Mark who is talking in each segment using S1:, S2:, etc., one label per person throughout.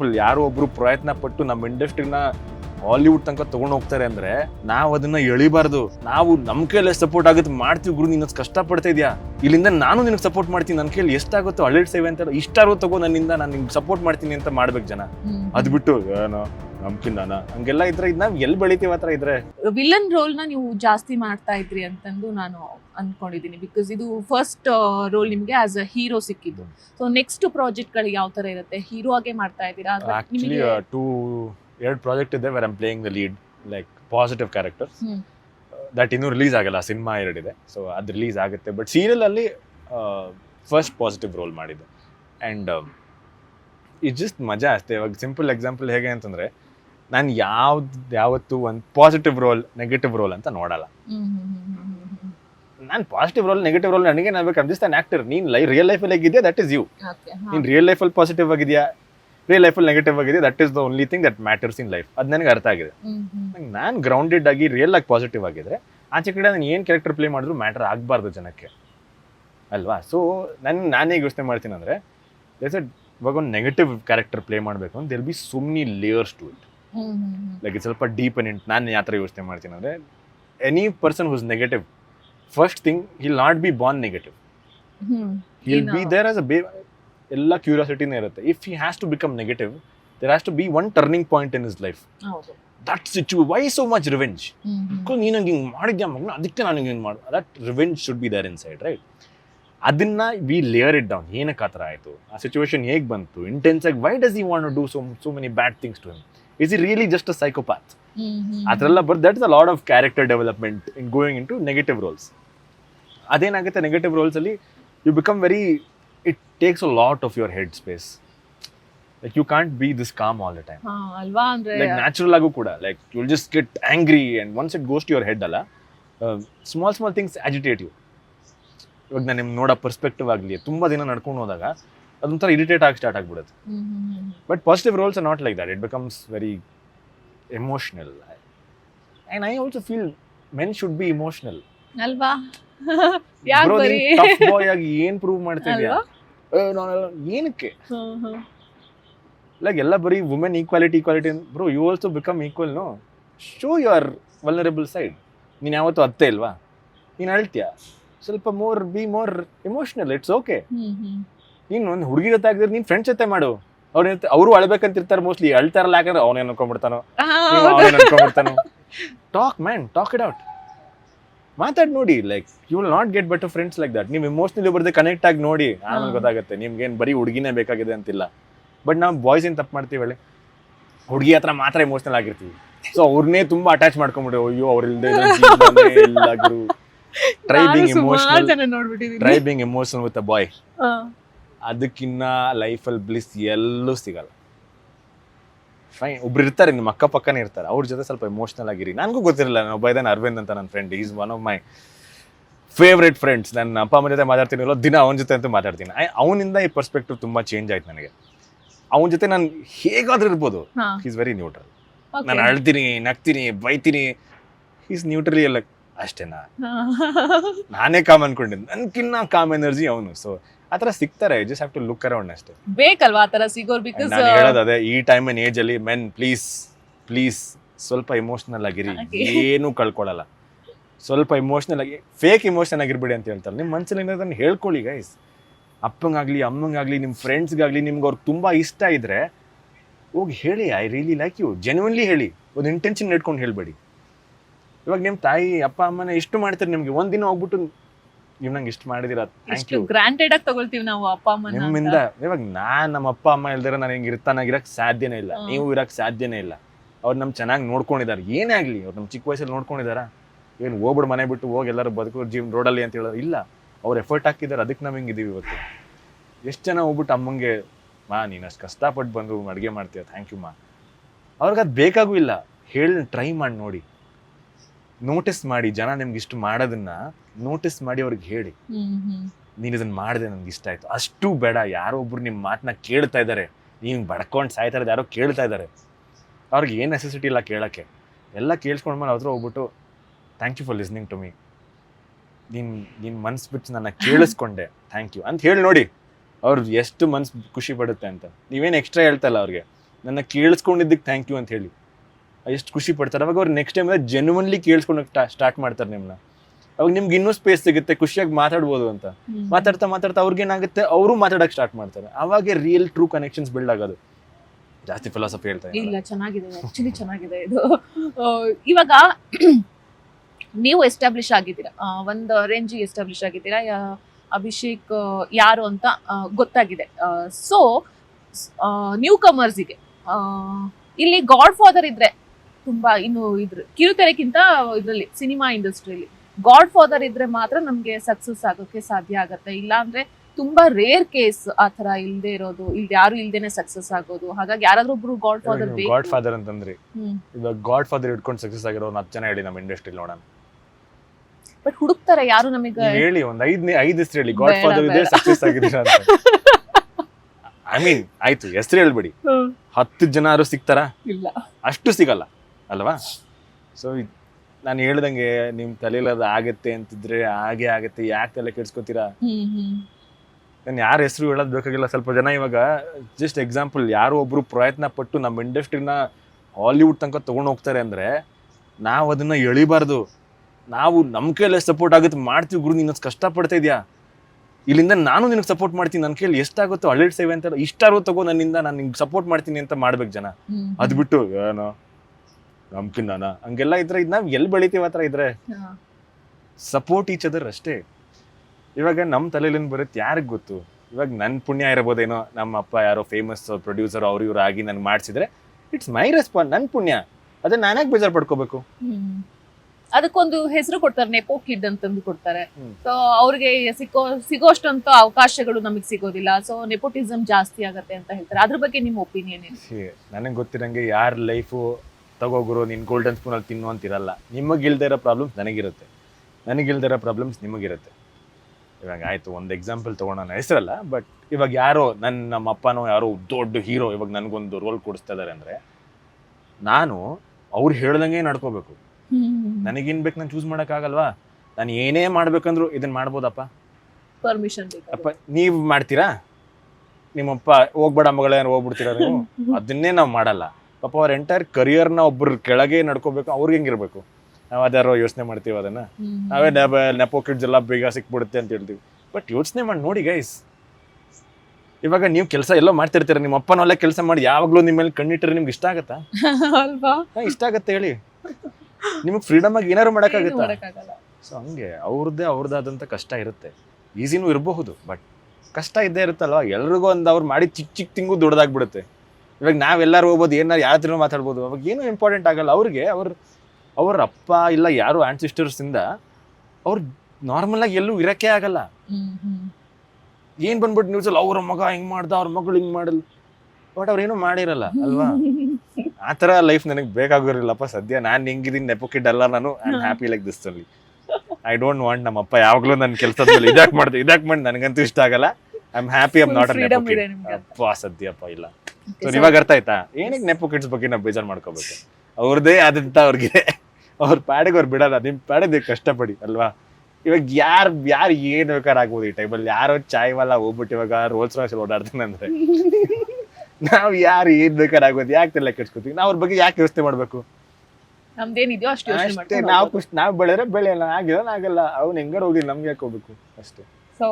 S1: Full ಯಾರೋ ಒಬ್ರು ಪ್ರಯತ್ನ ಪಟ್ಟು ನಮ್ಮ ಇಂಡಸ್ಟ್ರಿನ ಹಾಲಿವುಡ್ ತನಕ ತಗೊಂಡು ಹೋಗ್ತಾರೆ ಅಂದ್ರೆ ನಾವು ಅದನ್ನ ಎಳಿಬಾರ್ದು. ನಾವು ನಮ್ ಕೈಯಲ್ಲಿ ಸಪೋರ್ಟ್ ಆಗುತ್ತೆ. ಮಾಡ್ತೀವಿ ಗುರು ನೀನು ಕಷ್ಟ ಪಡ್ತಾ ಇದೆಯಾ? ಇಲ್ಲಿಂದ ನಾನು ನಿನಗೆ ಸಪೋರ್ಟ್ ಮಾಡ್ತೀನಿ. ನನ್ನ ಕೈಯಲ್ಲಿ ಎಷ್ಟಾಗುತ್ತೋ ಸೇವೆ ಅಂತ ಇಷ್ಟಾರು ತಗೋ ನನ್ನಿಂದ ನಾನು ನಿಮ್ಗೆ ಸಪೋರ್ಟ್ ಮಾಡ್ತೀನಿ ಅಂತ ಮಾಡ್ಬೇಕು ಜನ. ಅದ್ ಬಿಟ್ಟು ಏನೋ. ನಮ್ಕಿಂದಾನ ಹಂಗೆಲ್ಲ ಇದ್ರೆ ಇದ್ ನಾವ್ ಎಲ್ಲಿ ಬೆಳಿತೀವಿ ಹತ್ರ ಇದ್ರೆ?
S2: ವಿಲನ್ ರೋಲ್ನ ನೀವು ಜಾಸ್ತಿ ಮಾಡ್ತಾ ಇದ್ರಿ ಅಂತಂದು ನಾನು ಅನ್ಕೊಂಡಿದ್ದೀನಿ ಬಿಕಾಸ್ ಇದು ಫಸ್ಟ್ ರೋಲ್ ನಿಮಗೆ ಆಸ್ ಅ ಹೀರೋ ಸಿಕ್ಕಿದ್ದು. ಸೊ ನೆಕ್ಸ್ಟ್ ಪ್ರಾಜೆಕ್ಟ್ಗಳು ಯಾವ ತರ ಇರುತ್ತೆ? ಹೀರೋ ಆಗೇ ಮಾಡ್ತಾ ಇದ್ದೀರಾ? ಅಥವಾ
S1: ಆಕ್ಚುಲಿ
S2: ನಿಮಗೆ
S1: ಟೂ ಎರಡು ಪ್ರಾಜೆಕ್ಟ್ ಇದೆ where am playing the lead like positive character
S2: hmm.
S1: That ಇನ್ನೂ ರಿಲೀಸ್ ಆಗಲ್ಲ ಸಿನಿಮಾ ಎರಡಿದೆ. ಸೊ ಅದು ರಿಲೀಸ್ ಆಗುತ್ತೆ. ಬಟ್ ಸೀರಿಯಲ್ ಅಲ್ಲಿ ಫಸ್ಟ್ ಪಾಸಿಟಿವ್ ರೋಲ್ ಮಾಡಿದ್ದೆ. ಆ್ಯಂಡ್ ಇಟ್ ಜಸ್ಟ್ ಮಜಾ ಅಷ್ಟೇ. ಇವಾಗ ಸಿಂಪಲ್ ಎಕ್ಸಾಂಪಲ್ ಹೇಗೆ ಅಂತಂದ್ರೆ ನಾನು ಯಾವ್ದು ಯಾವತ್ತು ಒಂದು ಪಾಸಿಟಿವ್ ರೋಲ್ ನೆಗೆಟಿವ್ ರೋಲ್ ಅಂತ ನೋಡಲ್ಲ. ನಾನು ಪಾಸಿಟಿವ್ ರೋಲ್ ನೆಗೆಟಿವ್ ರೋಲ್ ನನಗೆ ನಾನು ಬೇಕು. ದಿಸ್ ಆಕ್ಟರ್ ನೀನು ಲೈ ರಿಯಲ್ ಲೈಫಲ್ಲಿ ಹೇಗಿದೆಯಾ? ದಟ್ ಇಸ್ ಯು ನೀನು ರಿಯಲ್ ಲೈಫಲ್ಲಿ ಪಾಸಿಟಿವ್ ಆಗಿದೆಯಾ? ರಿಯಲ್ ಲೈಫಲ್ಲಿ ನೆಗೆಟಿವ್ ಆಗಿದೆ that is the only thing that matters in life ಅದು ನನಗೆ ಅರ್ಥ ಆಗಿದೆ. ನಾನು ಗ್ರೌಂಡೆಡ್ ಆಗಿ ರಿಯಲ್ ಆಗಿ ಪಾಸಿಟಿವ್ ಆಗಿದ್ರೆ ಆಚೆ ಕಡೆ ನಾನು ಏನು ಕ್ಯಾರೆಕ್ಟರ್ ಪ್ಲೇ ಮಾಡಿದ್ರು ಮ್ಯಾಟರ್ ಆಗಬಾರ್ದು ಜನಕ್ಕೆ. ಅಲ್ವಾ? ಸೊ ನಾನು ನಾನೇ ಯೋಚನೆ ಮಾಡ್ತೀನಿ ಅಂದರೆ ಎ ಇವಾಗ ಒಂದು ನೆಗೆಟಿವ್ ಕ್ಯಾರೆಕ್ಟರ್ ಪ್ಲೇ ಮಾಡಬೇಕು ಅಂತ there'll be so many layers to it like ಇದು ಸ್ವಲ್ಪ ಡೀಪ್ ಅಂಡ್ ನಾನು ಯಾವ ಥರ ಯೋಚನೆ ಮಾಡ್ತೀನಿ ಅಂದರೆ any person whose negative first thing he'll not be born negative he'll be? There as a bay ಎಲ್ಲ ಕ್ಯೂರಿಯಾಸಿಟಿನೇ ಇರುತ್ತೆ. If he has to become negative there has to be one turning point in is life that ಸಿಚು why so much revenge ನೀನು ಹಂಗೆ ಹಿಂಗೆ ಮಾಡಿದ್ಯಾ ಮಗನ? ಅದಕ್ಕೆ ನಾನು ಹಿಂಗೆ ಮಾಡು that revenge should be there inside right ಅದನ್ನ ವಿ ಲೇಯರ್ ಇಟ್ ಡೌನ್ ಏನಕ್ಕೆ ಆ ಥರ ಆಯಿತು? ಆ ಸಿಚುವೇಶನ್ ಹೇಗೆ ಬಂತು? ಇಂಟೆನ್ಸ್ ಆಗಿ why does he want do so so many bad things to him is he really just a psychopath ಆ ಥರ but that is a lot of character development in going into negative roles ಅದೇನಾಗುತ್ತೆ negative ರೋಲ್ಸಲ್ಲಿ you become very it takes a lot of your head space like you can't be this calm all the time like natural ಆಗು ಕೂಡ. Like you'll just get angry and once it goes to your head ಅಲ್ಲ small small things agitate you ಇವಾಗ ನಾನು ನಿಮ್ಗೆ ನೋಡೋ perspective ಆಗಲಿ ತುಂಬ ದಿನ ನಡ್ಕೊಂಡು ಹೋದಾಗ ಅದೊಂಥರ ಇರಿಟೇಟ್ ಆಗಿ ಸ್ಟಾರ್ಟ್ ಆಗಿಬಿಡುತ್ತೆ. But positive roles are not like that it becomes very emotional and I also feel men should be emotional
S2: ಅಲ್ವಾ?
S1: ಬಾಯ್ ಆಗಿ ಏನ್ ಪ್ರೂವ್ ಮಾಡ್ತಿದ್ಯಾ? ಏನಕ್ಕೆ. ಲೈಕ್ ಎಲ್ಲ ಬರೀ women equality equality bro you also become equal no show your vulnerable side ನೀನು ಯಾವತ್ತೂ ಅತ್ತೆ ಇಲ್ವಾ? ನೀನು ಅಳ್ತೀಯ? ಸ್ವಲ್ಪ more be more emotional it's okay. ನೀನು ಒಂದು ಹುಡುಗಿ ಜೊತೆ ಆಗಿದ್ರೆ ನೀನ್ ಫ್ರೆಂಡ್ಸ್ ಜೊತೆ ಮಾಡು. ಅವ್ರ ಅವರು ಅಳ್ಬೇಕಂತಿರ್ತಾರೆ ಮೋಸ್ಟ್ಲಿ ಅಳ್ತಾರಲ್ಲ ಯಾಕಂದ್ರೆ ಅವನೇನು ಅನ್ಕೊಂಡ್ಬಿಡ್ತಾನೋ? Talk man talk it out ಮಾತಾಡಿ ನೋಡಿ like you will not get better friends like that ನೀವು ಇಮೋಷನಲಿ ಬರ್ದೆ ಕನೆಕ್ಟ್ ಆಗಿ ನೋಡಿ ಆಮೇಲೆ ಗೊತ್ತಾಗುತ್ತೆ. ನಿಮ್ಗೆ ಏನು ಬರೀ ಹುಡುಗಿನೇ ಬೇಕಾಗಿದೆ ಅಂತಿಲ್ಲ. ಬಟ್ ನಾವು ಬಾಯ್ಸ್ ಏನು ತಪ್ಪು ಮಾಡ್ತೀವಿ ಹೇಳಿ? ಹುಡುಗಿ ಹತ್ರ ಮಾತ್ರ ಇಮೋಷನಲ್ ಆಗಿರ್ತೀವಿ. ಸೊ ಅವ್ರನ್ನೇ ತುಂಬಾ ಅಟ್ಯಾಚ್ ಮಾಡ್ಕೊಂಡ್ಬಿಡಿ ಅಯ್ಯೋ ಅವ್ರ ಇಲ್ದೇ ಇಲ್ಲ ಗುರು. Try
S2: ನಾನು emotional
S1: try being emotional with a boy. ಅದಕ್ಕಿನ್ನ ಲೈಫಲ್ಲಿ ಬ್ಲಿಸ್ ಎಲ್ಲೂ ಸಿಗಲ್ಲ. ಫೈನ್ ಒಬ್ರು ಇರ್ತಾರೆ ನಿಮ್ಮ ಅಕ್ಕಪಕ್ಕನೇ ಇರ್ತಾರೆ. ಅವ್ರ ಜೊತೆ ಸ್ವಲ್ಪ ಎಮೋಷನಲ್ ಆಗಿರಿ. ನನಗೂ ಗೊತ್ತಿರಲಿಲ್ಲ ನಾನು ಒಬ್ಬ ಇದ್ದಾನೆ ಅರವಿಂದ್ ಅಂತ ನನ್ನ friend is one of my favourite friends ನನ್ನ ಅಪ್ಪ ಅಮ್ಮ ಜೊತೆ ಮಾತಾಡ್ತೀನಿಲ್ಲ ದಿನ ಅವನ ಜೊತೆ ಅಂತೂ ಮಾತಾಡ್ತೀನಿ. ಅವನಿಂದ ಈ ಪರ್ಸ್ಪೆಕ್ಟಿವ್ ತುಂಬ ಚೇಂಜ್ ಆಯ್ತು ನನಗೆ. ಅವನ ಜೊತೆ ನಾನು ಹೇಗಾದ್ರೂ ಇರ್ಬೋದು. Is very neutral. ನಾನು ಅಳ್ತೀನಿ ನಗ್ತೀನಿ ಬೈತೀನಿ. ಈಸ್ ನ್ಯೂಟ್ರಲಿ ಎಲ್ಲ ಅಷ್ಟೇನಾ? ನಾನೇ ಕಾಮ್ ಅನ್ಕೊಂಡಿದ್ದೆ ನನ್ಕಿನ್ನ ಕಾಮ್ ಎನರ್ಜಿ ಅವನು. ಸೊ ಆತರ ಸಿಗ್ತಾರೆ. Just have to look around ಅಷ್ಟೇ.
S2: ಬೇಕಲ್ವಾ ಆತರ ಸಿಗೋರ್? ಬಿಕಾಸ್
S1: ನಾನು ಹೇಳೋದು ಅದೇ ಈ ಟೈಮ್ ಅಂಡ್ ಏಜ್ ಅಲ್ಲಿ ಮೆನ್ ಪ್ಲೀಸ್ ಪ್ಲೀಸ್ ಸ್ವಲ್ಪ ಇಮೋಷನಲ್ ಆಗಿರಿ. ಏನು ಕಳ್ಕೊಳ್ಳಲ್ಲ ಸ್ವಲ್ಪ ಇಮೋಷನಲ್ ಆಗಿ ಫೇಕ್ ಇಮೋಷನ್ ಆಗಿರ್ಬೇಡಿ ಅಂತ ಹೇಳ್ತಾರೆ. ನಿಮ್ಮ ಮನಸ್ಸಲ್ಲಿ ಏನಾದ್ರು ಹೇಳ್ಕೊಳ್ಳಿ ಗೈಸ್ ಅಪ್ಪಂಗಾಗ್ಲಿ ಅಮ್ಮಂಗಾಗ್ಲಿ ನಿಮ್ಮ ಫ್ರೆಂಡ್ಸ್ಗಾಗ್ಲಿ ನಿಮ್ಗೆ ಅವ್ರಿಗೆ ತುಂಬಾ ಇಷ್ಟ ಇದ್ರೆ ಹೋಗಿ ಹೇಳಿ I really like you genuinely ಹೇಳಿ. ಒಂದು ಇಂಟೆನ್ಷನ್ ಇಟ್ಕೊಂಡು ಹೇಳ್ಬೇಡಿ. ಇವಾಗ ನಿಮ್ಮ ತಾಯಿ ಅಪ್ಪ ಅಮ್ಮನ ಇಷ್ಟು ಮಾಡ್ತಾರೆ ನಿಮ್ಗೆ ಒಂದಿನ ಹೋಗ್ಬಿಟ್ಟು ನೀವು ನಂಗೆ ಇಷ್ಟು ಮಾಡಿದಿರ. ಥ್ಯಾಂಕ್ ಯು
S2: ಗ್ರಾಂಟೆಡ್ ಆಗಿ ತಗೊಳ್ತೀವಿ ನಾವು ಅಪ್ಪ ಅಮ್ಮ
S1: ನಿಮ್ಮಿಂದ ಇವಾಗ ನಾನ್ ನಮ್ಮ ಅಪ್ಪ ಅಮ್ಮ ಇಲ್ದಿರ ನಾನು ಹಿಂಗೆ ಇರ್ತಾನಾಗಿರಕ್ ಸಾಧ್ಯನೇ ಇಲ್ಲ. ನೀವು ಇರಕ್ ಸಾಧ್ಯನೇ ಇಲ್ಲ. ಅವ್ರು ನಮ್ ಚೆನ್ನಾಗಿ ನೋಡ್ಕೊಂಡಿದ್ದಾರೆ ಏನೇ ಆಗ್ಲಿ ಅವ್ರು ನಮ್ ಚಿಕ್ಕ ವಯಸ್ಸಲ್ಲಿ ನೋಡ್ಕೊಂಡಿದಾರ? ಏನು ಹೋಗ್ಬಿಡು ಮನೆ ಬಿಟ್ಟು ಹೋಗಿ ಎಲ್ಲರೂ ಬದುಕೋ ಜೀವ ರೋಡಲ್ಲಿ ಅಂತ ಹೇಳೋರು ಇಲ್ಲ. ಅವ್ರ ಎಫರ್ಟ್ ಹಾಕಿದ್ದಾರೆ ಅದಕ್ಕೆ ನಾವ್ ಹಿಂಗಿದೀವಿ ಇವತ್ತು. ಎಷ್ಟು ಜನ ಹೋಗ್ಬಿಟ್ಟು ಅಮ್ಮಂಗೆ ಮಾ ನೀನು ಅಷ್ಟು ಕಷ್ಟಪಟ್ಟು ಬಂದು ಅಡ್ಗೆ ಮಾಡ್ತೀಯ ಥ್ಯಾಂಕ್ ಯು ಮಾ. ಅವ್ರಿಗೆ ಅದು ಬೇಕಾಗೂ ಇಲ್ಲ. ಹೇಳಿ ಟ್ರೈ ಮಾಡಿ ನೋಡಿ. ನೋಟಿಸ್ ಮಾಡಿ ಜನ ನಿಮ್ಗೆ ಇಷ್ಟು ಮಾಡೋದನ್ನ ನೋಟಿಸ್ ಮಾಡಿ ಅವ್ರಿಗೆ ಹೇಳಿ. ನೀನ್ ಇದನ್ನ ಮಾಡಿದೆ ನನ್ಗೆ ಇಷ್ಟ ಆಯ್ತು. ಅಷ್ಟು ಬೇಡ ಯಾರೋ ಒಬ್ರು ನಿಮ್ಮ ಮಾತನ್ನ ಕೇಳ್ತಾ ಇದ್ದಾರೆ ನೀವು ಬಡ್ಕೊಂಡು ಸಾಯ್ತಾ ಇರೋದು ಯಾರೋ ಕೇಳ್ತಾ ಇದ್ದಾರೆ ಅವ್ರಿಗೆ ಏನು ನೆಸೆಸಿಟಿ ಇಲ್ಲ ಕೇಳೋಕ್ಕೆ. ಎಲ್ಲ ಕೇಳಿಸ್ಕೊಂಡ್ಮೇಲೆ ಅವ್ರ ಹೋಗ್ಬಿಟ್ಟು thank you for listening to me ನಿಮ್ಮ ನಿನ್ನ ಮನ್ಸು ಬಿಟ್ಟು ನನ್ನ ಕೇಳಿಸ್ಕೊಂಡೆ. ಥ್ಯಾಂಕ್ ಯು ಅಂತ ಹೇಳಿ ನೋಡಿ ಅವ್ರು ಎಷ್ಟು ಮನ್ಸು ಖುಷಿ ಪಡುತ್ತೆ ಅಂತ. ನೀವೇನು ಎಕ್ಸ್ಟ್ರಾ ಹೇಳ್ತಾ ಇಲ್ಲ ಅವ್ರಿಗೆ. ನನ್ನ ಕೇಳಿಸ್ಕೊಂಡಿದ್ದಕ್ಕೆ ಥ್ಯಾಂಕ್ ಯು ಅಂತ ಹೇಳಿ. ಎಷ್ಟು ಖುಷಿ ಪಡ್ತಾರೆ. ಅವಾಗ ಅವ್ರು ನೆಕ್ಸ್ಟ್ ಟೈಮ್ ಜೆನ್ವನ್ಲಿ ಕೇಳಿಸ್ಕೊಳಕ್ಕೆ ಸ್ಟಾರ್ಟ್ ಮಾಡ್ತಾರೆ ನಿಮ್ಮನ್ನ ಅವಾಗ ನಿಮ್ಗೆ ಇನ್ನೂ ಸ್ಪೇಸ್ ಸಿಗುತ್ತೆ ಖುಷಿಯಾಗಿ ಮಾತಾಡ್ಬೋದು ಅಂತ. ಮಾತಾಡ್ತಾ ಮಾತಾಡ್ತಾ ಅವ್ರಿಗೆ ಏನಾಗುತ್ತೆ ಅವರು ಮಾತಾಡಕ್ ಸ್ಟಾರ್ಟ್ ಮಾಡ್ತಾರೆ. ಅವಾಗೆ ರಿಯಲ್ ಟ್ರೂ ಕನೆಕ್ಷನ್ಸ್ ಬಿಲ್ಡ್ ಆಗೋದು. ಜಾಸ್ತಿ ಫಿಲಾಸಫಿ ಹೇಳ್ತಾರೆ
S2: ಇಲ್ಲ ಚೆನ್ನಾಗಿದೆ ಆಕ್ಚುಲಿ ಚೆನ್ನಾಗಿದೆ ಇದು. ಇವಾಗ ನೀವು ಎಸ್ಟಾಬ್ಲಿಷ್ ಆಗಿದ್ದೀರಾ? ಒಂದು ರೇಂಜ್ ಎಸ್ಟಾಬ್ಲಿಷ್ ಆಗಿದ್ದೀರಾ? ಅಭಿಷೇಕ್ ಯಾರು ಅಂತ ಗೊತ್ತಾಗಿದೆ. ಸೊ ನ್ಯೂ ಕಮರ್ಸಿಗೆ ಇಲ್ಲಿ ಗಾಡ್ ಫಾದರ್ ಇದ್ರೆ ತುಂಬಾ ಇನ್ನು ಇದ್ರ ಕಿರುತೆರೆಗಿಂತ ಇದರಲ್ಲಿ ಸಿನಿಮಾ ಇಂಡಸ್ಟ್ರಿಯಲ್ಲಿ ಗಾಡ್ ಫಾದರ್ ಇದ್ರೆ ಮಾತ್ರ ನಮ್ಗೆ ಸಕ್ಸಸ್ ಆಗೋಕೆ ಸಾಧ್ಯ ಆಗತ್ತೆ. ಇಲ್ಲ ಅಂದ್ರೆ ತುಂಬಾ ರೇರ್ ಕೇಸ್ ಆ ತರ ಇಲ್ದೇ ಇರೋದು. ಇಲ್ಲಿ ಯಾರು ಇಲ್ದೇನೆ ಸಕ್ಸಸ್ ಆಗೋದು. ಹಾಗಾಗಿ ಯಾರಾದ್ರೂ ಒಬ್ರು ಗಾಡ್ ಫಾದರ್
S1: ಗಾಡ್ ಫಾದರ್ ಅಂತಂದ್ರೆ. ಇವಾಗ ಗಾಡ್ ಫಾದರ್ ಇಟ್ಕೊಂಡು ಸಕ್ಸಸ್ ಆಗಿರೋ ಹತ್ತು ಜನ ಹೇಳಿ ನಮ್ಮ ಇಂಡಸ್ಟ್ರಿ ನೋಡೋಣ.
S2: ಬಟ್ ಹುಡುಕ್ತಾರೆ ಯಾರು ನಮಗೆ
S1: ಹೇಳಿ ಒಂದ್ ಐದನೇ ಐದು ಹೆಸರು ಹೇಳಿ ಗಾಡ್ ಫಾದರ್ ಇದೆ. ಸಕ್ಸಸ್ ಆಗಿದ್ದೀರಾ ಅಂತ. ಐ ಮೀನ್ ಆಯ್ತು ಹೆಸರು ಹೇಳ್ಬಿಡಿ. ಹತ್ತು ಜನ ಯಾರು ಸಿಗ್ತಾರಾ?
S2: ಇಲ್ಲ.
S1: ಅಷ್ಟು ಸಿಗಲ್ಲ. ಅಲ್ವಾ? ಸೊ ನಾನು ಹೇಳ್ದಂಗೆ ನಿಮ್ ತಲೆಯಲ್ಲಿ ಅದು ಆಗತ್ತೆ ಅಂತಿದ್ರೆ ಹಾಗೆ ಆಗತ್ತೆ ಯಾಕೆ ತಲೆ ಕೆಡ್ಸ್ಕೊತೀರಾ? ನಾನು ಯಾರ ಹೆಸರು ಹೇಳೋದು ಬೇಕಾಗಿಲ್ಲ ಸ್ವಲ್ಪ ಜನ ಇವಾಗ ಜಸ್ಟ್ ಎಕ್ಸಾಂಪಲ್ ಯಾರೋ ಒಬ್ರು ಪ್ರಯತ್ನ ಪಟ್ಟು ನಮ್ಮ ಇಂಡಸ್ಟ್ರಿನ ಹಾಲಿವುಡ್ ತನಕ ತಗೊಂಡು ಹೋಗ್ತಾರೆ ಅಂದ್ರೆ ನಾವು ಅದನ್ನ ಎಳಿಬಾರ್ದು. ನಾವು ನಮ್ಮ ಕೈಯಲ್ಲಿ ಸಪೋರ್ಟ್ ಆಗುತ್ತೆ ಮಾಡ್ತೀವಿ ಗುರು ನೀನು ಕಷ್ಟ ಪಡ್ತಾ ಇದೆಯಾ? ಇಲ್ಲಿಂದ ನಾನು ನಿನಗೆ ಸಪೋರ್ಟ್ ಮಾಡ್ತೀನಿ ನನ್ನ ಕೈಯಲ್ಲಿ ಎಷ್ಟಾಗುತ್ತೋ ಹಳ್ಳಿ ಸೇವೆ ಅಂತ ಇಷ್ಟಾರು ತಗೋ ನನ್ನಿಂದ ನಾನು ನಿಂಗೆ ಸಪೋರ್ಟ್ ಮಾಡ್ತೀನಿ ಅಂತ ಮಾಡ್ಬೇಕು ಜನ.
S2: ಅದ್ಬಿಟ್ಟು
S1: ಅದ್ ಬಿಟ್ಟು ಏನೋ. ನಮ್ಕಿನ್ನ ಹಂಗೆಲ್ಲ ಇದ್ರೆ ಇದ್ ನಾವ್ ಎಲ್ಲಿ ಬೆಳಿತೀವಿ ಆ ಥರ ಇದ್ರೆ? ಸಪೋರ್ಟ್ ಈಚ್ ಅದರ್ ಅಷ್ಟೇ. ಇವಾಗ ನಮ್ಮ ತಲೆಯಲ್ಲಿ ಬರುತ್ತೆ ಯಾರಿಗೆ ಗೊತ್ತು? ಇವಾಗ ನನ್ನ ಪುಣ್ಯ ಇರಬಹುದೇನೋ? ನಮ್ಮ ಅಪ್ಪ ಯಾರೋ ಫೇಮಸ್ ಪ್ರೊಡ್ಯೂಸರ್ ಅವ್ರು ಇವ್ರು ಆಗಿ ನನ್ಗೆ ಮಾಡಿಸಿದ್ರೆ ಇಟ್ಸ್ ಮೈ ರೆಸ್ಪಾನ್ಸ್ ನನ್ನ ಪುಣ್ಯ. ಅದನ್ನ ನಾನಾಗ್ ಬೇಜಾರು ಪಡ್ಕೋಬೇಕು.
S2: ಅದಕ್ಕೊಂದು ಹೆಸರು ಕೊಡ್ತಾರೆ ನೆಪೋ ಕಿಡ್ ಅಂತಂದು ಕೊಡ್ತಾರೆ. ಸೊ ಅವ್ರಿಗೆ ಸಿಕ್ಕೋ ಸಿಗೋಷ್ಟಂತ ಅವಕಾಶಗಳು ನಮಗೆ ಸಿಗೋದಿಲ್ಲ. ಸೊ ನೆಪೋಟಿಸಮ್ ಜಾಸ್ತಿ ಆಗತ್ತೆ ಅಂತ ಹೇಳ್ತಾರೆ. ಅದ್ರ ಬಗ್ಗೆ ನಿಮ್ಮ ಒಪಿನಿಯನ್ ಏನು?
S1: ನನಗೆ ಗೊತ್ತಿರಂಗೆ ಯಾರ ಲೈಫು ತಗೋಗುರು ನಿನ್ ಗೋಲ್ಡನ್ ಸ್ಪೂನಲ್ಲಿ ತಿನ್ನು ಅಂತಿರಲ್ಲ. ನಿಮಗಿಲ್ದೇ ಇರೋ ಪ್ರಾಬ್ಲಮ್ಸ್ ನನಗಿರುತ್ತೆ. ನನಗಿಲ್ದೇ ಇರೋ ಪ್ರಾಬ್ಲಮ್ಸ್ ನಿಮಗಿರುತ್ತೆ. ಇವಾಗ ಆಯ್ತು ಒಂದು ಎಕ್ಸಾಂಪಲ್ ತೊಗೊಳೋಣ ಹೆಸರಲ್ಲ ಬಟ್ ಇವಾಗ ಯಾರೋ ನನ್ನ ನಮ್ಮ ಅಪ್ಪನೋ ಯಾರೋ ದೊಡ್ಡ ಹೀರೋ ಇವಾಗ ನನಗೊಂದು ರೋಲ್ ಕೊಡಿಸ್ತಾ ಇದ್ದಾರೆ ಅಂದರೆ ನಾನು ಅವ್ರು ಹೇಳ್ದಂಗೆ ನಡ್ಕೋಬೇಕು. ನನಗೇನು ಬೇಕು ನಾನು ಚೂಸ್ ಮಾಡೋಕ್ಕಾಗಲ್ವಾ? ನಾನು ಏನೇ ಮಾಡ್ಬೇಕಂದ್ರು ಇದನ್ನ ಮಾಡ್ಬೋದಪ್ಪ?
S2: ಪರ್ಮಿಷನ್
S1: ಅಪ್ಪ ನೀವು ಮಾಡ್ತೀರಾ? ನಿಮ್ಮಪ್ಪ ಹೋಗ್ಬೇಡ ಮಗಳೇ ಹೋಗ್ಬಿಡ್ತೀರಾ ನೀವು? ಅದನ್ನೇ ನಾವು ಮಾಡಲ್ಲ. ಪಾಪ ಅವ್ರ ಎಂಟೈರ್ ಕರಿಯರ್ನ ಒಬ್ರು ಕೆಳಗೆ ನಡ್ಕೋಬೇಕು ಅವ್ರಿಗೆ ಹೆಂಗಿರ್ಬೇಕು ನಾವು ಅದ್ಯಾರೋ ಯೋಚನೆ ಮಾಡ್ತೀವಿ ಅದನ್ನ? ನಾವೇ ನೆಪೋ ಕಿಡ್ಸ್ ಎಲ್ಲ ಬೇಗ ಸಿಕ್ಬಿಡುತ್ತೆ ಅಂತ ಹೇಳ್ತೀವಿ. ಬಟ್ ಯೋಚನೆ ಮಾಡಿ ನೋಡಿ ಗೈಸ್ ಇವಾಗ ನೀವು ಕೆಲಸ ಎಲ್ಲೋ ಮಾಡ್ತಿರ್ತೀರ ನಿಮ್ಮ ಅಪ್ಪನೊಳ್ಳೆ ಕೆಲಸ ಮಾಡಿ ಯಾವಾಗಲೂ ನಿಮ್ಮ ಮೇಲೆ ಕಣ್ಣಿಟ್ಟರೆ ನಿಮ್ಗೆ ಇಷ್ಟ ಆಗತ್ತಾ? ಇಷ್ಟ ಆಗತ್ತೆ ಹೇಳಿ. ನಿಮಗೆ ಫ್ರೀಡಮ್ ಆಗಿ ಏನಾದ್ರು ಮಾಡಕ್ಕಾಗತ್ತಾ?
S2: ಮಾಡೋಕ್ಕಾಗತ್ತಾ
S1: ಸೊ ಹಂಗೆ ಅವ್ರದ್ದೇ ಅವ್ರದ್ದಾದಂಥ ಕಷ್ಟ ಇರುತ್ತೆ. ಈಸಿನೂ ಇರಬಹುದು ಬಟ್ ಕಷ್ಟ ಇದ್ದೇ ಇರುತ್ತಲ್ವ? ಎಲ್ರಿಗೂ ಒಂದು ಅವ್ರು ಮಾಡಿ ಚಿಕ್ಕ ಚಿಕ್ಕ ತಿಂಗು ದೊಡ್ಡದಾಗ್ಬಿಡುತ್ತೆ. ಇವಾಗ ನಾವೆಲ್ಲರೂ ಹೋಗ್ಬೋದು ಏನಾರು ಯಾವ ಮಾತಾಡಬಹುದು ಮಾತಾಡ್ಬೋದು ಅವಾಗ ಏನೂ ಇಂಪಾರ್ಟೆಂಟ್ ಆಗಲ್ಲ. ಅವ್ರಿಗೆ ಅವ್ರ ಅವ್ರ ಅಪ್ಪ ಇಲ್ಲ ಯಾರು ಇಂದ ಅವ್ರು ನಾರ್ಮಲ್ ಆಗಿ ಎಲ್ಲೂ ಇರಕ್ಕೆ ಆಗಲ್ಲ. ಏನು ಬಂದ್ಬಿಟ್ಟು ನ್ಯೂಸಲ್ಲಿ ಅವ್ರ ಮಗ ಹಿಂಗ್ ಮಾಡ್ದ ಅವ್ರ ಮಗಳು ಹಿಂಗ್ ಮಾಡಲ್ ಬಟ್ ಅವ್ರೇನು ಮಾಡಿರಲ್ಲ ಅಲ್ವಾ? ಆ ತರ ಲೈಫ್ ನನಗೆ ಬೇಕಾಗಿರಲಿಲ್ಲಪ್ಪ ಸದ್ಯ ನಾನು ಹಿಂಗಿದ್ದೀನಿ ನೆಪೋಕಿಡ್ ಅಲ್ಲ ನಾನು. ಐ ಹ್ಯಾಪಿ ಲೈಕ್ ದಿಸ್ ಅಲ್ಲಿ ಐ ಡೋಂಟ್ ವಾಂಟ್ ನಮ್ಮ ಅಪ್ಪ. ಯಾವಾಗಲೂ ನನ್ನ ಕೆಲಸದ ಮೇಲೆ ಇದಾಕ್ ಮಾಡ್ದೆ ಇದಾಕ್ ಮಾಡಿ ನನಗಂತೂ ಇಷ್ಟ ಆಗಲ್ಲ. I am happy I'm not ಅಪ್ಪ ಸದ್ಯಪ್ಪ ಇಲ್ಲ. ಸೊ ಇವಾಗ ಅರ್ಥ ಆಯ್ತಾ? ಏನಕ್ಕೆ ನೆಪ್ಪು ಕಿಡ್ಸ್ ಬಗ್ಗೆ ನಾವು ಬೇಜಾರ್ ಮಾಡ್ಕೋಬೇಕು? ಅವ್ರದೇ ಆದಂತ ಅವ್ರಿಗೆ ಅವ್ರ ಪ್ಯಾಡಿಗೆ ಅವ್ರು ಬಿಡಲ್ಲ ನಿಮ್ ಪ್ಯಾಡಿಗೆ ಕಷ್ಟಪಡಿ ಅಲ್ವಾ? ಇವಾಗ ಯಾರ್ ಯಾರು ಏನ್ ಬೇಕಾದ್ರೆ ಆಗ್ಬೋದು ಈ ಟೈಮಲ್ಲಿ ಯಾರೋ ಚಾಯ್ ವಾಲ ಹೋಗ್ಬಿಟ್ಟು ಇವಾಗ ರೋಲ್ಸ್ ರಾಯ್ಸ್ ಓಡಾಡ್ತೀನಿ ಅಂದ್ರೆ. ನಾವ್ ಯಾರು ಏನ್ ಬೇಕಾದ್ರೆ ಆಗೋದು ಯಾಕೆ ತಲೆ ಕೆಡ್ಸ್ಕೊತೀವಿ? ನಾವು ಅವ್ರ ಬಗ್ಗೆ ಯಾಕೆ ಯೋಚನೆ ಮಾಡ್ಬೇಕು?
S2: ನಮ್ದೇನಿದೆಯೋ ಅಷ್ಟು
S1: ಅಷ್ಟೇ ನಾವು. ಖುಷಿ ನಾವು ಬೆಳೆದ್ರೆ ಬೆಳೆಯಲ್ಲ ಆಗಿಲ್ಲ ಆಗಲ್ಲ. ಅವ್ನು ಹೆಂಗಾರು ಹೋಗಿ ನಮ್ಗೆ ಯಾಕೆ ಹೋಗ್ಬೇಕು? ಅಷ್ಟೇ.
S2: ಸೊ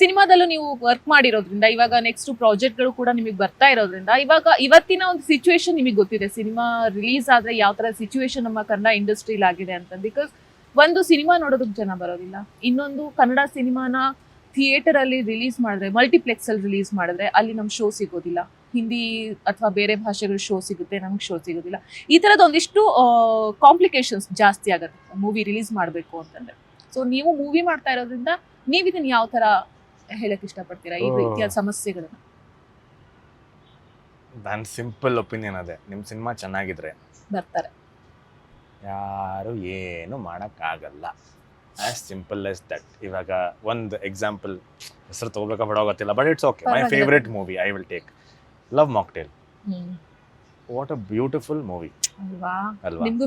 S2: ಸಿನಿಮಾದಲ್ಲೂ ನೀವು ವರ್ಕ್ ಮಾಡಿರೋದ್ರಿಂದ, ಇವಾಗ ನೆಕ್ಸ್ಟ್ ಪ್ರಾಜೆಕ್ಟ್ಗಳು ಕೂಡ ನಿಮಗೆ ಬರ್ತಾ ಇರೋದ್ರಿಂದ, ಇವಾಗ ಇವತ್ತಿನ ಒಂದು ಸಿಚುವೇಶನ್ ನಿಮಗೆ ಗೊತ್ತಿದೆ. ಸಿನಿಮಾ ರಿಲೀಸ್ ಆದ್ರೆ ಯಾವ ತರ ಸಿಚುವೇಶನ್ ನಮ್ಮ ಕನ್ನಡ ಇಂಡಸ್ಟ್ರಿಲ್ ಆಗಿದೆ ಅಂತ. ಬಿಕಾಸ್ ಒಂದು ಸಿನಿಮಾ ನೋಡೋದಕ್ಕೆ ಜನ ಬರೋದಿಲ್ಲ. ಇನ್ನೊಂದು ಕನ್ನಡ ಸಿನಿಮಾನ ಥಿಯೇಟರ್ ಅಲ್ಲಿ ರಿಲೀಸ್ ಮಾಡಿದ್ರೆ ಮಲ್ಟಿಪ್ಲೆಕ್ಸಲ್ಲಿ ರಿಲೀಸ್ ಮಾಡಿದ್ರೆ ಅಲ್ಲಿ ನಮ್ಮ ಶೋ ಸಿಗೋದಿಲ್ಲ. ಹಿಂದಿ ಅಥವಾ ಬೇರೆ ಭಾಷೆಗಳ ಶೋ ಸಿಗುತ್ತೆ, ನಮ್ಗೆ ಶೋ ಸಿಗೋದಿಲ್ಲ. ಈ ತರದ ಒಂದಿಷ್ಟು ಕಾಂಪ್ಲಿಕೇಶನ್ಸ್ ಜಾಸ್ತಿ ಆಗುತ್ತೆ. ಮೂವಿ ರಿಲೀಸ್ ಮಾಡಬೇಕು ಅಂತಂದ್ರೆ. ಸೊ ನೀವು ಮೂವಿ ಮಾಡ್ತಾ ಇರೋದ್ರಿಂದ ನೀವು ಇದನ್ನ ಯಾವ ತರ ಹೇಳಕ್ ಇಷ್ಟಪಡ್ತೀರಾ? ಈ
S1: ಓ.
S2: ರೀತಿಯ ಸಮಸ್ಯೆಗಳನ್ನ
S1: ನನ್ನ ಸಿಂಪಲ್ ಒಪಿನಿಯನ್ ಅದೇ. ನಿಮ್ಮ ಸಿನಿಮಾ ಚೆನ್ನಾಗಿದ್ರೆ.
S2: ಬರ್ತಾರೆ.
S1: ಯಾರು ಏನು ಮಾಡೋಕ್ಕಾಗಲ್ಲ. As simple as that. ಇವಾಗ ಒಂದು ಎಕ್ಸಾಂಪಲ್ ಹೆಸರು ತಗೋಬೇಕಾ ಬೇಡ ಗೊತ್ತಿಲ್ಲ but it's okay. My. Favourite movie I will take Love Mocktail. What a beautiful movie.
S2: ಅಲ್ವಾ? ನಿಮ್ಗೂ.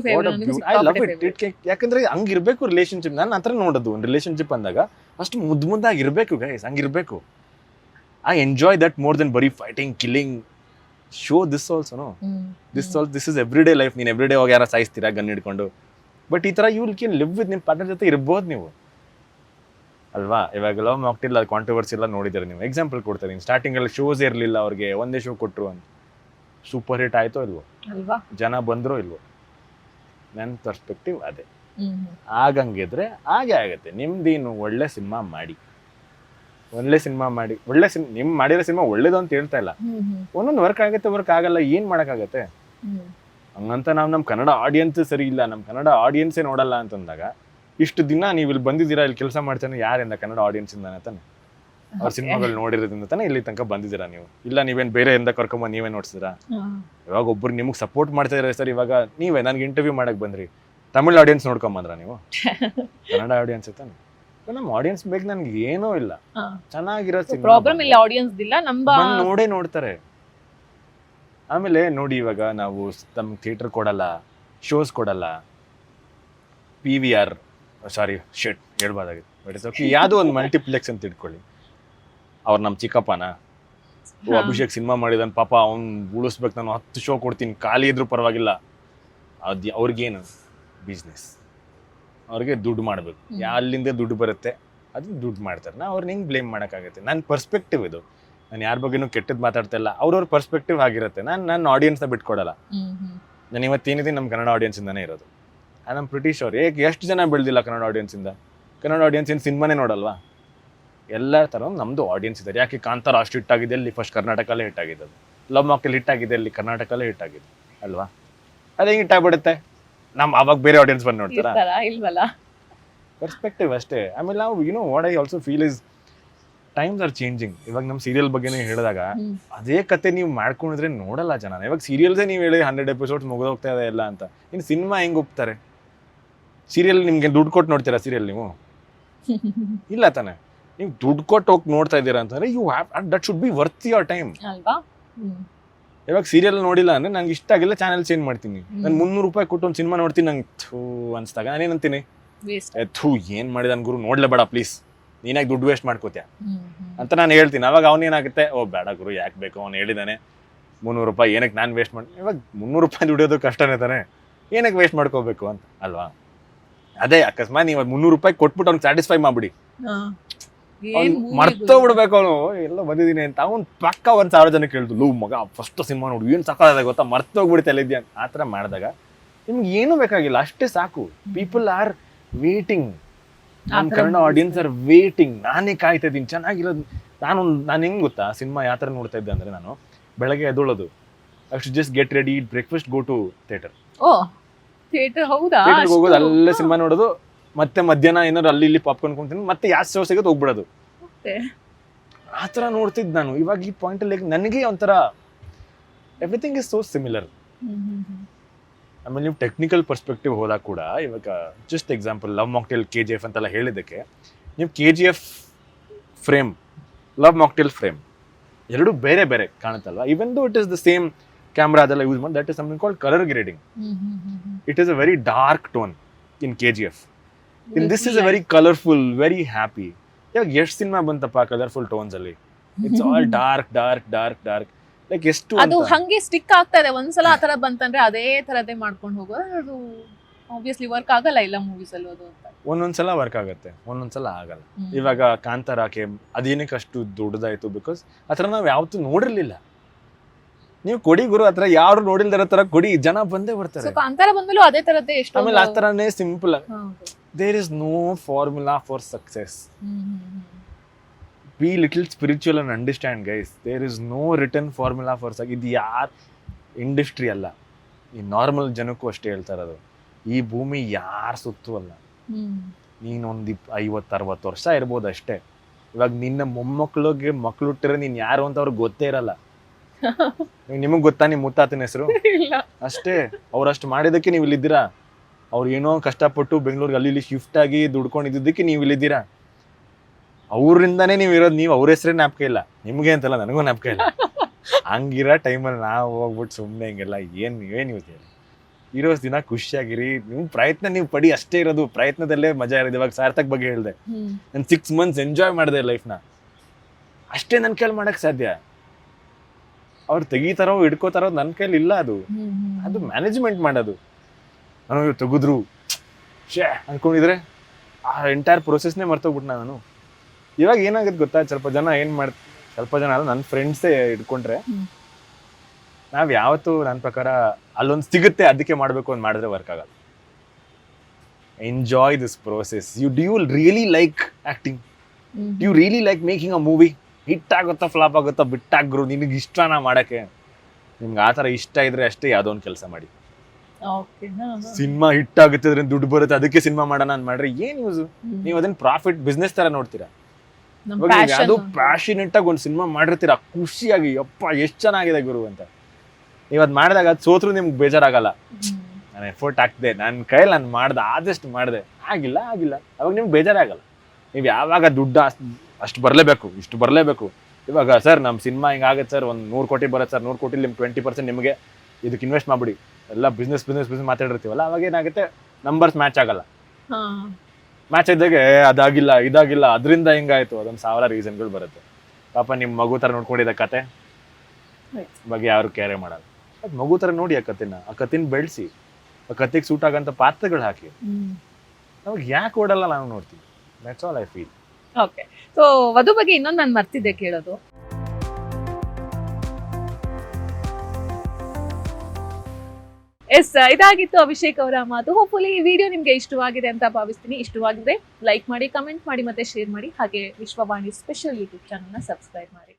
S1: It. ಯಾಕಂದ್ರೆ ಹಂಗಿರ್ಬೇಕು ರಿಲೇಶನ್ಶಿಪ್ ನಾನು ಹತ್ರ ನೋಡೋದು ಒಂದು ರಿಲೇಶನ್ಶಿಪ್ ಅಂದಾಗ ಅಷ್ಟು ಮುದ್ದು ಮುದ್ದಾಗಿ ಇರಬೇಕು guys ಹಂಗಿರ್ಬೇಕು I enjoy that more then ಬರೀ fighting killing show this also this all this is every day life ನೀನು ಎವ್ರಿ ಡೇ ಹೋಗಿ ಯಾರು ಸಾಯಿಸ್ತೀರಾ ಗನ್ ಹಿಡ್ಕೊಂಡು. ಬಟ್ ಈ ಥರ you will can live with ನಿಮ್ಮ ಪಾರ್ಟ್ನರ್ ಜೊತೆ ಇರ್ಬೋದು ನೀವು. ಅಲ್ವಾ? ಇವಾಗ ಲವ್ ಮಾಕ್ಟಿಲ್ಲ ಕಾಂಟ್ರವರ್ಸಿ ಎಲ್ಲ ನೋಡಿದ್ರೆ ನೀವು? ಎಕ್ಸಾಂಪಲ್ ಕೊಡ್ತಾರೆ ಸ್ಟಾರ್ಟಿಂಗಲ್ಲಿ ಶೋಸ್ ಇರಲಿಲ್ಲ ಅವ್ರಿಗೆ. ಒಂದೇ ಶೋ ಕೊಟ್ಟರು ಅಂತ. ಸೂಪರ್ ಹಿಟ್ ಆಯ್ತೋ ಇಲ್ವೋ? ಜನ ಬಂದ್ರೋ ಇಲ್ವೋ? ನನ್ನ ಪರ್ಸ್ಪೆಕ್ಟಿವ್ ಅದೇ. ಆಗಂಗಿದ್ರೆ ಹಾಗೆ ಆಗತ್ತೆ. ನಿಮ್ದೇನು ಒಳ್ಳೆ ಸಿನಿಮಾ ಮಾಡಿ. ಒಳ್ಳೆ ಸಿನಿಮಾ ಮಾಡಿ. ಒಳ್ಳೆ ಸಿನ್ ನಿಮ್ ಮಾಡಿರೋ ಸಿನಿಮಾ ಒಳ್ಳೇದು ಅಂತ ಹೇಳ್ತಾ ಇಲ್ಲ. ಒಂದೊಂದು ವರ್ಕ್ ಆಗತ್ತೆ ವರ್ಕ್ ಆಗಲ್ಲ ಏನ್ ಮಾಡಕ್ಕಾಗತ್ತೆ. ಹಂಗಂತ ನಾವು ನಮ್ಮ ಕನ್ನಡ ಆಡಿಯನ್ಸ್ ಸರಿ ಇಲ್ಲ. ನಮ್ಮ ಕನ್ನಡ ಆಡಿಯನ್ಸೇ ನೋಡಲ್ಲ ಅಂತಂದಾಗ ಇಷ್ಟು ದಿನ ನೀವು ಇಲ್ಲಿ ಬಂದಿದ್ದೀರಾ ಇಲ್ಲಿ ಕೆಲಸ ಮಾಡ್ತಾನೆ ಯಾರಿಂದ ಕನ್ನಡ ಆಡಿಯನ್ಸ್ ಇಂದಾನೆ ತಾನೆ? ಅವ್ರ ಸಿನಿಮಾಗಳು ನೋಡಿರೋದ್ರಿಂದ ತಾನೇ ಇಲ್ಲಿ ತನಕ ಬಂದಿದ್ದೀರಾ ನೀವು? ಇಲ್ಲ ನೀವೇನು ಬೇರೆ ಎಂದ ಕರ್ಕೊಂಬಂದು ನೀವೇ ನೋಡ್ಸಿದ್ರಾ. ಇವಾಗ ಒಬ್ರು ನಿಮಗೆ ಸಪೋರ್ಟ್ ಮಾಡ್ತಾ ಇದ್ದಾರೆ ಸರ್ ಇವಾಗ ನೀವೇ ನನಗೆ ಇಂಟರ್ವ್ಯೂ ಮಾಡಕ್ ಬಂದ್ರಿ. ತಮಿಳ್ ಆಡಿಯನ್ಸ್ ನೋಡ್ಕೊಂಬಂದ್ರ ನೀವು? ಕನ್ನಡ ಆಡಿಯನ್ಸ್ ತಾನೆ? ನಮ್ಮ ಆಡಿಯನ್ಸ್ ಬೇಕು ನನಗೆ ಏನೂ ಇಲ್ಲ. ಚೆನ್ನಾಗಿರೋ
S2: ಪ್ರಾಬ್ಲಮ್ ಇಲ್ಲ ಆಡಿಯನ್ಸ್ ಇಲ್ಲ ನಮ್ಮ
S1: ನೋಡೇ ನೋಡ್ತಾರೆ. ಆಮೇಲೆ ನೋಡಿ ಇವಾಗ ನಾವು ತಮ್ಮ ಥಿಯೇಟರ್ ಕೊಡಲ್ಲ ಶೋಸ್ ಕೊಡಲ್ಲ. P V R sorry shit ಹೇಳ್ಬಾರ್ದಾಗಿತ್ತು but it's okay ಯಾವುದೋ ಒಂದು ಮಲ್ಟಿಪ್ಲೆಕ್ಸ್ ಅಂತ ಇಟ್ಕೊಳ್ಳಿ. ಅವ್ರು ನಮ್ಮ ಚಿಕ್ಕಪ್ಪನ. ಓ ಅಭಿಷೇಕ್ ಸಿನಿಮಾ ಮಾಡಿದಾನ ಪಾಪ ಅವ್ನು ಉಳಿಸ್ಬೇಕು ನಾನು ಹತ್ತು ಶೋ ಕೊಡ್ತೀನಿ ಖಾಲಿ ಇದ್ರೂ ಪರವಾಗಿಲ್ಲ. ಅದು ಅವ್ರಿಗೇನು? ಬಿಸ್ನೆಸ್ ಅವ್ರಿಗೆ ದುಡ್ಡು ಮಾಡಬೇಕು. ಅಲ್ಲಿಂದ ದುಡ್ಡು ಬರುತ್ತೆ. ಅದನ್ನ ದುಡ್ಡು ಮಾಡ್ತಾರೆ. ನಾ ಅವ್ರನ್ನ ಹೆಂಗೆ ಬ್ಲೇಮ್ ಮಾಡೋಕ್ಕಾಗತ್ತೆ? ನನ್ನ ಪರ್ಸ್ಪೆಕ್ಟಿವ್ ಇದು. ನಾನು ಯಾರ ಬಗ್ಗೆನೂ ಕೆಟ್ಟದ್ದು ಮಾತಾಡ್ತಾ ಇಲ್ಲ. ಅವ್ರವ್ರ ಪರ್ಸ್ಪೆಕ್ಟಿವ್ ಆಗಿರುತ್ತೆ. ನಾನು ನನ್ನ ಆಡಿಯನ್ಸ್ನ ಬಿಟ್ಕೊಡಲ್ಲ.
S2: ಹ್ಮ್ ಹ್ಮ್.
S1: ನಾನು ಇವತ್ತೇನಿದ್ದೀನಿ ನಮ್ಮ ಕನ್ನಡ ಆಡಿಯನ್ಸಿಂದನೇ ಇರೋದು. ನಮ್ಮ ಬ್ರಿಟಿಷ್ ಅವ್ರು ಏಕೆ ಎಷ್ಟು ಜನ ಬೆಳೆದಿಲ್ಲ ಕನ್ನಡ ಆಡಿಯನ್ಸಿಂದ ಕನ್ನಡ ಆಡಿಯನ್ಸ್ ಏನು ಸಿನಿಮಾನೇ ನೋಡಲ್ವಾ? ಎಲ್ಲ ಥರ ನಮ್ಮದು ಆಡಿಯನ್ಸ್ ಇದ್ದಾರೆ. ಯಾಕೆ ಕಾಂತಾರ ಅಷ್ಟು ಹಿಟ್ ಆಗಿದೆ ಅಲ್ಲಿ ಫಸ್ಟ್ ಕರ್ನಾಟಕಲ್ಲೇ ಹಿಟ್ ಆಗಿದೆ ಅದು ಲವ್ ಮಾಕಲ್ಲಿ ಹಿಟ್ ಆಗಿದೆ ಅಲ್ಲಿ ಕರ್ನಾಟಕಲ್ಲೇ ಹಿಟ್ ಆಗಿದೆ ಅಲ್ವಾ? ಅದು ಹೆಂಗೆ ಹಿಟ್ ಆಗ್ಬಿಡುತ್ತೆ ನಮ್ಮ ಅವಾಗ ಬೇರೆ ಆಡಿಯನ್ಸ್ ಬಂದು ನೋಡ್ತಾರ?
S2: ಇಲ್ವಲ್ಲ?
S1: ಪರ್ಸ್ಪೆಕ್ಟಿವ್ ಅಷ್ಟೇ. ಆಮೇಲೆ ನಾವು you know what I also feel is times are changing ಇವಾಗ ನಮ್ಮ ಸೀರಿಯಲ್ ಬಗ್ಗೆನೇ ಹೇಳಿದಾಗ ಅದೇ ಕತೆ ನೀವು ಮಾಡ್ಕೊಂಡ್ರೆ ನೋಡಲ್ಲ ಜನ. ಇವಾಗ ಸೀರಿಯಲ್ಸೇ ನೀವು ಹೇಳಿ ಹಂಡ್ರೆಡ್ ಎಪಿಸೋಡ್ಸ್ ಮುಗಿದೋಗ್ತಾ ಇದೆ ಎಲ್ಲ ಅಂತ. ಇನ್ನು ಸಿನಿಮಾ ಹೆಂಗ್ ಹೋಗ್ತಾರೆ ಸೀರಿಯಲ್ ನಿಮ್ಗೆ ದುಡ್ಡು ಕೊಟ್ಟು ನೋಡ್ತೀರಾ ಸೀರಿಯಲ್ ನೀವು? ಇಲ್ಲ ತಾನೆ. ನೀವು ದುಡ್ಡು ಕೊಟ್ಟು ಹೋಗಿ ನೋಡ್ತಾ ಇದ್ದೀರಾ ಅಂತಂದ್ರೆ you have that should be worth your time
S2: ಅಲ್ವಾ.
S1: ಇವಾಗ ಸೀರಿಯಲ್ ನೋಡಿಲ್ಲ ಅಂದ್ರೆ ನಂಗೆ ಇಷ್ಟ ಆಗಿಲ್ಲ ಚಾನೆಲ್ ಚೇಂಜ್ ಮಾಡ್ತೀನಿ. ನಾನು ಮುನ್ನೂರು ರೂಪಾಯಿ ಕೊಟ್ಟು ಒಂದು ಸಿನಿಮಾ ನೋಡ್ತೀನಿ ನಂಗೆ ಥೂ ಅನ್ಸ್ದಾಗ ನಾನೇನಂತೀನಿ
S2: Waste.
S1: ಥೂ ಥೂ ಏನ್ ನನ್ನ ಗುರು ನೋಡ್ಲೇಬೇಡ ಪ್ಲೀಸ್ ನೀನಾಗಿ ದುಡ್ಡು ವೇಸ್ಟ್ ಮಾಡ್ಕೋತ್ಯಾ. ಅಂತ ನಾನು ಹೇಳ್ತೀನಿ. ಅವಾಗ ಅವನೇನಾಗುತ್ತೆ ಓ ಬೇಡ ಗುರು ಯಾಕೆ ಬೇಕು? ಅವ್ನು ಹೇಳಿದಾನೆ. ಮುನ್ನೂರು ರೂಪಾಯಿ ಏನಕ್ಕೆ ನಾನು ವೇಸ್ಟ್ ಮಾಡಿ? ಇವಾಗ ಮುನ್ನೂರು ರೂಪಾಯಿ ದುಡಿಯೋದು ಕಷ್ಟನೇ ತಾನೆ? ಏನಕ್ಕೆ ವೇಸ್ಟ್ ಮಾಡ್ಕೋಬೇಕು ಅಂತ? ಅಲ್ವಾ? ಅದೇ ಅಕಸ್ಮಾತ್ ನೀವು ಮುನ್ನೂರು ರೂಪಾಯಿ ಕೊಟ್ಬಿಟ್ಟು ಅವ್ನಿಗೆ ಸ್ಯಾಟಿಸ್ಫೈ ಮಾಡ್ಬಿಡಿ.
S2: ಹಾ.
S1: ಬಿಡ್ಬೇಕು ಅವನು. ಎಲ್ಲ ಬಂದಿದ್ದೀನಿ ಅಂತ. ಅವ್ನು ಪಕ್ಕ ಒಂದ್ ಸಾವಿರ ಜನ ಕೇಳ್ದು ಲೂ ಮಗ ಫಸ್ಟ್ ಸಿನಿಮಾ ನೋಡು ಏನು ಸಾಕಾದ ಗೊತ್ತಾ? ಮರ್ತೋಗ್ಬಿಡುತ್ತೆ ಎಲ್ಲಿದ್ಯಾ ಆ ಥರ ಮಾಡಿದಾಗ ನಿಮ್ಗೆ ಏನು ಬೇಕಾಗಿಲ್ಲ ಅಷ್ಟೇ ಸಾಕು. ಪೀಪಲ್ ಆರ್ ವೇಟಿಂಗ್ ನಮ್ಮ ಕನ್ನಡ ಆಡಿಯನ್ಸ್ ಆರ್ ವೇಟಿಂಗ್ ನಾನೇ ಕಾಯ್ತಾ ಇದ್ದೀನಿ. ಚೆನ್ನಾಗಿರೋದು ನಾನು ನಾನು ಹೆಂಗ್ ಗೊತ್ತಾ? ಸಿನಿಮಾ ಯಾವ ಥರ ನೋಡ್ತಾ ಇದ್ದೆ ಅಂದ್ರೆ ನಾನು ಬೆಳಗ್ಗೆ ಎದ್ದೊಳೋದು. ಅಷ್ಟು just get ready breakfast go to theatre
S2: oh theatre ಹೌದಾ?
S1: ಹೋಗೋದು? ಅಲ್ಲೇ ಸಿನಿಮಾ ನೋಡೋದು ಮತ್ತೆ ಮಧ್ಯಾಹ್ನ ಏನಾದ್ರು ಅಲ್ಲಿ ಇಲ್ಲಿ ಪಾಪ್ಕಾರ್ನ್ ಕೊಂತೀನಿ ಮತ್ತೆ ಯಾವ ಸೋಸ್ ಸಿಗೋದು ಹೋಗ್ಬಿಡೋದು.
S2: ಆತರ
S1: ಆ ಥರ ನೋಡ್ತಿದ್ದು ನಾನು. ಇವಾಗ ಈ ಪಾಯಿಂಟಲ್ಲಿ ನನಗೆ ಒಂಥರ ಎವ್ರಿಥಿಂಗ್ ಇಸ್ ಸೋ ಸಿಮಿಲರ್. ಆಮೇಲೆ ನೀವು ಟೆಕ್ನಿಕಲ್ ಪರ್ಸ್ಪೆಕ್ಟಿವ್ ಹೋದಾಗ ಕೂಡ ಇವಾಗ just example love mocktail K G F ಅಂತೆಲ್ಲ ಹೇಳಿದ್ದಕ್ಕೆ ನೀವು K G F frame love mocktail frame ಎರಡು ಬೇರೆ ಬೇರೆ ಕಾಣುತ್ತಲ್ವ? Even though it is the same camera ಅದೆಲ್ಲ ಯೂಸ್ ಮಾಡಿ that is something called colour grading. It is a very dark tone in K G F in this is a very colourful very happy ಇವಾಗ ಎಷ್ಟು cinema ಬಂತಪ್ಪ colourful tones ಅಲ್ಲಿ? It's all dark dark dark dark like ಎಷ್ಟು
S2: ಅದು ಹಂಗೆ stick ಆಗ್ತಾ ಇದೆ. ಒಂದ್ಸಲ ಆ ತರ ಬಂತಂದ್ರೆ ಅದೇ ತರದೇ ಮಾಡ್ಕೊಂಡು ಹೋಗೋದು ಅದು ಆಬ್ವಿಯಸ್ಲಿ ವರ್ಕ್ ಆಗಲ್ಲ ಇಲ್ಲ ಮೂವೀಸ್ ಅಲ್ಲಿ ಅದು ಅಂತ.
S1: ಒಂದೊಂದ್ಸಲ ವರ್ಕ್ ಆಗುತ್ತೆ. ಒಂದೊಂದ್ಸಲ ಆಗಲ್ಲ. ಇವಾಗ ಕಾಂತಾರಾಕೆ ಅದೇನಕ್ಕೆ ಅಷ್ಟು ದೊಡ್ಡದಾಯ್ತು ಬಿಕಾಸ್ ಆ ಥರ ನಾವು ಯಾವತ್ತೂ ನೋಡಿರ್ಲಿಲ್ಲ. ನೀವು ಕೊಡಿ ಗುರು ಹತ್ರ ಯಾರು ನೋಡಿಲ್ದಿರೋ ತರ ಕೊಡಿ ಜನ ಬಂದೇ ಬರ್ತಾರೆ.
S2: ಬಂದ್ಮೇಲೂ ಅದೇ ತರದ್ದೇ ಎಷ್ಟು
S1: ಆಮೇಲೆ ಆ ತರನೇ simple. There is no formula for success. Be little spiritual and understand guys there is no return formula for ಸಕ್ ಇದು ಯಾರ್ ಇಂಡಸ್ಟ್ರಿ ಅಲ್ಲ. ಈ ನಾರ್ಮಲ್ ಜನಕ್ಕೂ ಅಷ್ಟೇ ಹೇಳ್ತಾರೆ ಅದು. ಈ ಭೂಮಿ ಯಾರು ಸುತ್ತು ಅಲ್ಲ. ನೀನೊಂದು ಇಪ್ ಐವತ್ತು ಅರವತ್ತು ವರ್ಷ ಇರ್ಬೋದು ಅಷ್ಟೇ. ಇವಾಗ ನಿನ್ನ ಮೊಮ್ಮಕ್ಳಿಗೆ ಮಕ್ಳು ಹುಟ್ಟಿದ್ರೆ ನೀನ್ ಯಾರು ಅಂತ ಅವ್ರಿಗೆ ಗೊತ್ತೇ ಇರಲ್ಲ. ನಿಮಗೆ ಗೊತ್ತಾ ನಿಮ್ ಮುತ್ತಾತನ ಹೆಸರು?
S2: ಇಲ್ಲ.
S1: ಅಷ್ಟೇ ಅವ್ರಷ್ಟು ಮಾಡಿದಕ್ಕೆ ನೀವು ಇಲ್ಲಿದ್ದೀರಾ? ಅವ್ರು ಏನೋ ಕಷ್ಟಪಟ್ಟು ಬೆಂಗಳೂರಿಗೆ ಅಲ್ಲಿ ಇಲ್ಲಿ ಶಿಫ್ಟ್ ಆಗಿ ದುಡ್ಕೊಂಡಿದ್ದಕ್ಕೆ ನೀವು ಇಲ್ಲಿದ್ದೀರಾ? ಅವ್ರಿಂದಾನೇ ನೀವು ಇರೋದು ನೀವು ಅವ್ರ ಹೆಸರೇ ನಾಪಕ ಇಲ್ಲ. ನಿಮ್ಗೆ ಅಂತಲ್ಲ ನನಗೂ ನಾಪಕ ಇಲ್ಲ. ಹಂಗಿರೋ ಟೈಮಲ್ಲಿ ನಾವು ಹೋಗ್ಬಿಟ್ಟು ಸುಮ್ಮನೆ ಹಿಂಗೆಲ್ಲ ಏನು ಏನು ಯೂಸ್ ಹೇಳಿ ಇರೋ ದಿನ ಖುಷಿಯಾಗಿರಿ. ನಿಮ್ಮ ಪ್ರಯತ್ನ ನೀವು ಪಡಿ ಅಷ್ಟೇ ಇರೋದು. ಪ್ರಯತ್ನದಲ್ಲೇ ಮಜಾ ಇರೋದು. ಇವಾಗ ಸಾರ್ಥಕ್ ಬಗ್ಗೆ ಹೇಳಿದೆ. ನಾನು ಸಿಕ್ಸ್ ಮಂತ್ಸ್ ಎಂಜಾಯ್ ಮಾಡಿದೆ ಲೈಫ್ನ ಅಷ್ಟೇ ನನ್ನ ಕೈಲಿ ಮಾಡಕ್ ಸಾಧ್ಯ? ಅವ್ರು ತೆಗಿತಾರೋ ಹಿಡ್ಕೋತಾರೋ ನನ್ನ ಕೈಲಿ ಇಲ್ಲ ಅದು. ಅದು ಮ್ಯಾನೇಜ್ಮೆಂಟ್ ಮಾಡೋದು. ನಾನು ಇವ್ರು ತೆಗೆದ್ರು. ಶೇ ಅನ್ಕೊಂಡಿದ್ರೆ ಆ ಎಂಟೈರ್ ಪ್ರೊಸೆಸ್ನೇ ಮರ್ತೋಗ್ಬಿಟ್ನ ನಾನು. ಇವಾಗ ಏನಾಗುತ್ತೆ ಗೊತ್ತಾ? ಸ್ವಲ್ಪ ಜನ ಏನು ಮಾಡ್ ಸ್ವಲ್ಪ ಜನ ಅಲ್ಲ ನನ್ನ ಫ್ರೆಂಡ್ಸೇ ಇಟ್ಕೊಂಡ್ರೆ ನಾವು ಯಾವತ್ತು ನನ್ನ ಪ್ರಕಾರ ಅಲ್ಲೊಂದು ಸಿಗುತ್ತೆ ಅದಕ್ಕೆ ಮಾಡಬೇಕು ಅಂತ ಮಾಡಿದ್ರೆ ವರ್ಕ್ ಆಗಲ್ಲ. Enjoy this process you do really like acting you really like making a movie hit ಆಗುತ್ತಾ ಫ್ಲಾಪ್ ಆಗುತ್ತಾ ಬಿಟ್ಟಾಗ್ರು ನಿನಗೆ ಇಷ್ಟನ ಮಾಡಕ್ಕೆ. ನಿಮ್ಗೆ ಆ ಥರ ಇಷ್ಟ ಇದ್ರೆ ಅಷ್ಟೇ ಯಾವುದೋ ಒಂದು ಕೆಲಸ ಮಾಡಿ. ಸಿನಿಮಾ ಹಿಟ್ ಆಗುತ್ತೆ ಅದ್ರಿಂದ ದುಡ್ಡು ಬರುತ್ತೆ ಅದಕ್ಕೆ ಸಿನಿಮಾ ಮಾಡೋಣ ಅಂತ ಮಾಡ್ರಿ ಏನ್ ಯೂಸ್. ನೀವು ಅದನ್ನ ಪ್ರಾಫಿಟ್ ಬಿಸ್ನೆಸ್ ತರ ನೋಡ್ತೀರಾ? ಅದು
S2: ಒಂದು.
S1: ಆಗಿ ಒಂದು ಸಿನಿಮಾ ಮಾಡಿರ್ತೀರಾ ಖುಷಿಯಾಗಿ ಅಪ್ಪ ಎಷ್ಟು ಚೆನ್ನಾಗಿದೆ ಗುರು ಅಂತ. ನೀವು ಅದ್ ಮಾಡಿದಾಗ ಅದು ಸೋತ್ರು ನಿಮ್ಗೆ ಬೇಜಾರಾಗಲ್ಲ. ನಾನು ಎಫರ್ಟ್ ಹಾಕ್ದೆ ನನ್ನ ಕೈಲಿ ನಾನು ಮಾಡ್ದೆ ಆದಷ್ಟು ಮಾಡಿದೆ. ಆಗಿಲ್ಲ ಆಗಿಲ್ಲ. ಅವಾಗ ನಿಮ್ಗೆ ಬೇಜಾರಾಗಲ್ಲ. ನೀವು ಯಾವಾಗ ದುಡ್ಡು ಅಷ್ಟು ಬರಲೇಬೇಕು ಇಷ್ಟು ಬರಲೇಬೇಕು. ಇವಾಗ ಸರ್ ನಮ್ಮ ಸಿನಿಮಾ ಹಿಂಗಾಗತ್ತೆ ಸರ್ ಒಂದು ನೂರು ಕೋಟಿ ಬರುತ್ತೆ ಸರ್ ನೂರು ಕೋಟಿ ನಿಮ್ಗೆ ಟ್ವೆಂಟಿ ಪರ್ಸೆಂಟ್ ನಿಮಗೆ ಇದಕ್ಕೆ ಇನ್ವೆಸ್ಟ್ ಮಾಡ್ಬಿಡಿ. ಎಲ್ಲ ಬಿಸ್ನೆಸ್ ಬಿಸ್ನೆಸ್ ಬಿಸ್ನೆಸ್ ಮಾತಾಡಿರ್ತೀವಲ್ಲ ಅವಾಗ ಏನಾಗುತ್ತೆ? ನಂಬರ್ಸ್ ಮ್ಯಾಚ್ ಆಗಲ್ಲ. ಮ್ಯಾಚ್ ಇದ್ದಾಗೆ ಅದಾಗಿಲ್ಲ ಇದಾಗಿಲ್ಲ ಅದರಿಂದ ಹಿಂಗಾಯ್ತು ಅದೊಂದು ಸಾವಿರ ರೀಸನ್ಗಳು ಬರುತ್ತೆ. ಪಾಪ ನಿಮ್ಮ ಮಗು ಥರ ನೋಡ್ಕೊಂಡಿದ್ದ ಕತೆ. ಬಗ್ಗೆ ಯಾರು ಕೇರೆ ಮಾಡಲ್ಲ. ಅದ್ ಮಗು ಥರ ನೋಡಿ ಆ ಕತೆನ ಆ ಕತೆನ ಬೆಳೆಸಿ ಆ ಕತೆಗೆ ಸೂಟ್ ಆಗೋಂಥ ಪಾತ್ರಗಳು ಹಾಕಿ.
S2: ನಮಗೆ
S1: ಅವಾಗ ಯಾಕೆ ಓಡಲ್ಲ ನಾನು ನೋಡ್ತೀವಿ? That's all I feel
S2: okay so ವಧು ಬಗ್ಗೆ ಇನ್ನೊಂದು ನಾನು ಮರ್ತಿದ್ದೆ ಕೇಳೋದು. ಎಸ್ ಇದಾಗಿತ್ತು ಅಭಿಷೇಕ್ ಅವರ ಮಾತು. ಹೋಪ್ಫುಲಿ ಈ ವಿಡಿಯೋ ನಿಮ್ಗೆ ಇಷ್ಟವಾಗಿದೆ ಅಂತ ಭಾವಿಸ್ತೀನಿ. ಇಷ್ಟವಾಗಿದೆ ಲೈಕ್ ಮಾಡಿ ಕಮೆಂಟ್ ಮಾಡಿ ಮತ್ತೆ ಶೇರ್ ಮಾಡಿ. ಹಾಗೆ ವಿಶ್ವವಾಣಿ ಸ್ಪೆಷಲ್ ಯೂಟ್ಯೂಬ್ ಚಾನಲ್ನ ಸಬ್ಸ್ಕ್ರೈಬ್ ಮಾಡಿ.